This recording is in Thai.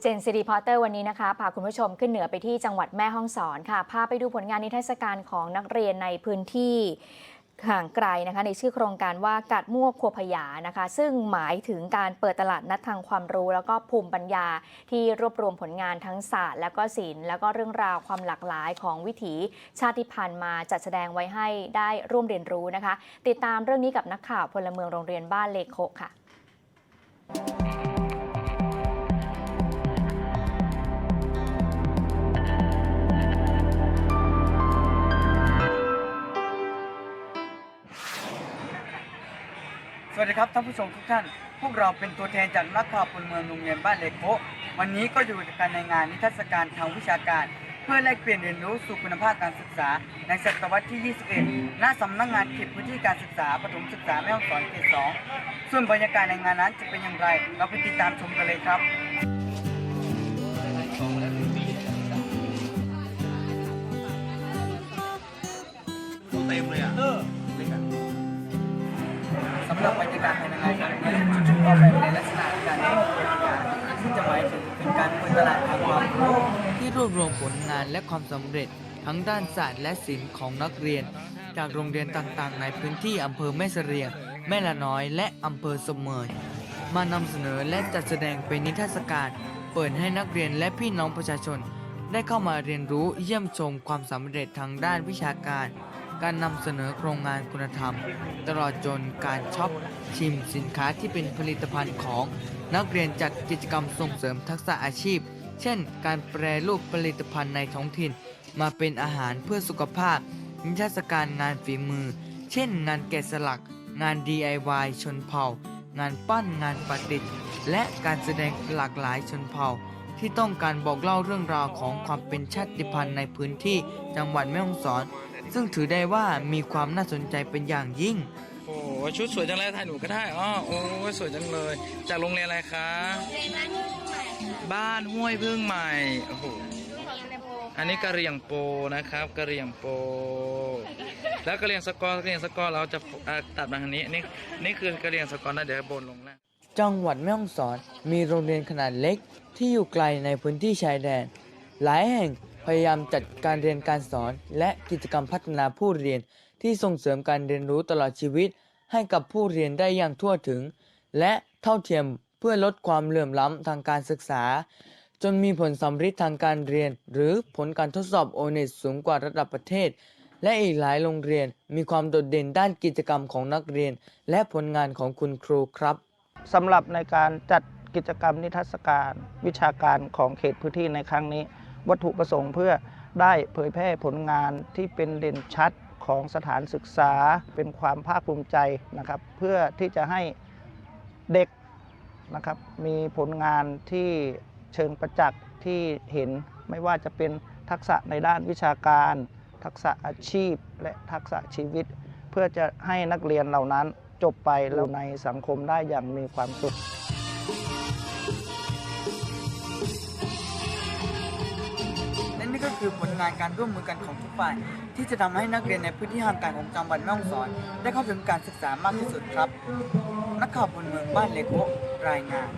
เจนซีรีพอร์เตอร์วันนี้นะคะพาคุณผู้ชมขึ้นเหนือไปที่จังหวัดแม่ฮ่องสอนค่ะพาไปดูผลงานนิทรรศการของนักเรียนในพื้นที่ห่างไกลนะคะในชื่อโครงการว่ากัดม่วครัวพยานะคะ ซึ่งหมายถึงการเปิดตลาดนัดทางความรู้ แล้วก็ภูมิปัญญาที่รวบรวมผลงานทั้งศาสตร์ แล้วก็ศิลป์แล้วก็เรื่องราวความหลากหลายของวิถีชาติพันธุ์มาจัดแสดงไว้ให้ได้ร่วมเรียนรู้นะคะ ติดตามเรื่องนี้กับนักข่าวพลเมืองโรงเรียนบ้านเลโคค่ะ วัสดีครับท่านผู้ชมทุกท่าน พวกเราเป็นตัวแทนจากนักข่าวพลเมืองโรงเรียนบ้านเลโควันนี้ก็อยู่กันในงานนิทรรศการทางวิชาการ เพื่อแลกเปลี่ยนเรียนรู้สู่คุณภาพการศึกษา ในศตวรรษที่ 21 ณ สำนักงานเขตพื้นที่การศึกษาประถมศึกษาแม่ฮ่องสอนเขต 2 ส่วนบรรยากาศในงานนั้นจะเป็นอย่างไร เราไปติดตามชมกันเลยครับเต็มเลยอะ สำหรับบรรยากาศภายในงานครั้งนี้จะถูกออกแบบในลักษณะการให้ที่จะหมายถึงเป็นการเปิดตลาดทางความรู้ที่รวบรวมผลงานและความสำเร็จ ทั้งด้านศาสตร์และศิลป์ของนักเรียน จากโรงเรียนต่างๆ ในพื้นที่อำเภอแม่เสรียงแม่ละน้อยและอำเภอเสมยมานำเสนอและจัดแสดงเป็นนิทรรศการเปิดให้นักเรียนและพี่น้องประชาชน ได้เข้ามาเรียนรู้เยี่ยมชมความสำเร็จทางด้านวิชาการ การนำเสนอโครงงานคุณธรรม ตลอดจนการช็อปชิมสินค้าที่เป็นผลิตภัณฑ์ของ นักเรียนจัดกิจกรรมส่งเสริมทักษะอาชีพ เช่น การแปรรูปผลิตภัณฑ์ในท้องถิ่น มาเป็นอาหารเพื่อสุขภาพ นิทรรศการงานฝีมือ เช่น งานแกะสลัก งาน DIY ชนเผ่า งานปั้นงานประดิษฐ์และการแสดงหลากหลายชนเผ่า ที่ต้องการบอกเล่าเรื่องราวของความเป็นชาติพันธุ์ในพื้นที่จังหวัดแม่ฮ่องสอน ซึ่งถือได้ว่ามีความน่าสนใจเป็นอย่างยิ่ง โอ้โหชุดสวยจังเลยถ่ายหนูก็ได้อ๋อโอ้ยสวยจังเลย จากโรงเรียนอะไรคะบ้านห้วยพึ่งใหม่โอ้โหอันนี้กะเหรี่ยงโปนะครับกะเหรี่ยงโป แล้วกะเหรี่ยงสกอร์กะเหรี่ยงสกอร์เราจะอ่าตัดมาทางนี้นี่นี่คือกะเหรี่ยงสกอร์นะเดี๋ยวบนลงล่างจังหวัดแม่ฮ่องสอนมีโรงเรียนขนาดเล็กที่อยู่ไกลในพื้นที่ชายแดน หลายแห่ง พยายามจัดการเรียนการสอน และกิจกรรมพัฒนาผู้เรียนที่ส่งเสริมการเรียนรู้ตลอดชีวิต ให้กับผู้เรียนได้อย่างทั่วถึง และเท่าเทียมเพื่อลดความเหลื่อมล้ำทางการศึกษา จนมีผลสำฤทธิ์ทางการเรียน หรือผลการทดสอบโอเน็ตสูงกว่าระดับประเทศ และอีกหลายโรงเรียนมีความโดดเด่นด้านกิจกรรมของนักเรียน และผลงานของคุณครูครับสำหรับในการจัดกิจกรรมนิทรรศการวิชาการของเขตพื้นที่ในครั้งนี้ วัตถุประสงค์เพื่อได้เผยแพร่ผลงานที่เป็นเด่นชัดของสถานศึกษาเป็นความภาคภูมิใจนะครับ เพื่อที่จะให้เด็กนะครับมีผลงานที่เชิงประจักษ์ที่เห็นไม่ว่าจะเป็นทักษะในด้านวิชาการ ทักษะอาชีพ และทักษะชีวิต เพื่อจะให้นักเรียนเหล่านั้นจบไปแล้วในสังคมได้อย่างมีความสุข คือผลงานการร่วมมือกันของทุกฝ่าย ที่จะทำให้นักเรียนในพื้นที่ห่างไกลของจังหวัดแม่ฮ่องสอน ได้เข้าถึงการศึกษามากที่สุดครับ นักข่าวพลเมืองบ้านเลโกรายงาน